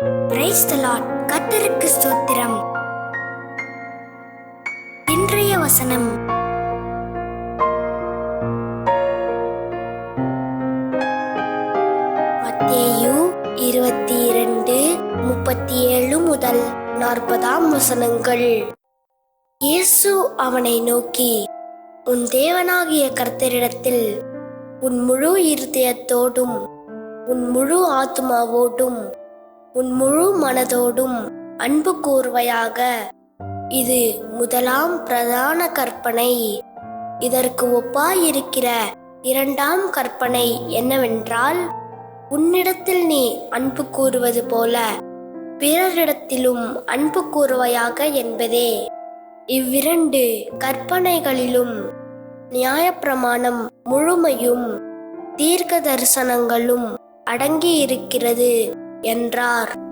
Praise the Lord கர்த்தருக்கு ஸ்தோத்திரம். இன்றைய வசனம். மத்தேயு இருபத்தி இரண்டு முப்பத்தி ஏழு முதல் நாற்பதாம் வசனங்கள். இயேசு அவனை நோக்கி உன் தேவனாகிய கர்த்தரிடத்தில் உன் முழு இருதயத்தோடும் உன் முழு ஆத்மாவோடும் உன் முழு மனதோடும் அன்பு கூர்வையாக இது முதலாம் பிரதான கற்பனை. இதற்கு ஒப்பாயிருக்கிற இரண்டாம் கற்பனை என்னவென்றால் உன்னிடத்தில் நீ அன்பு கூறுவது போல பிறரிடத்திலும் அன்பு கூறுவையாக என்பதே. இவ்விரண்டு கற்பனைகளிலும் நியாயப்பிரமாணம் முழுமையும் தீர்க்க தரிசனங்களும் அடங்கி இருக்கிறது என்றார்.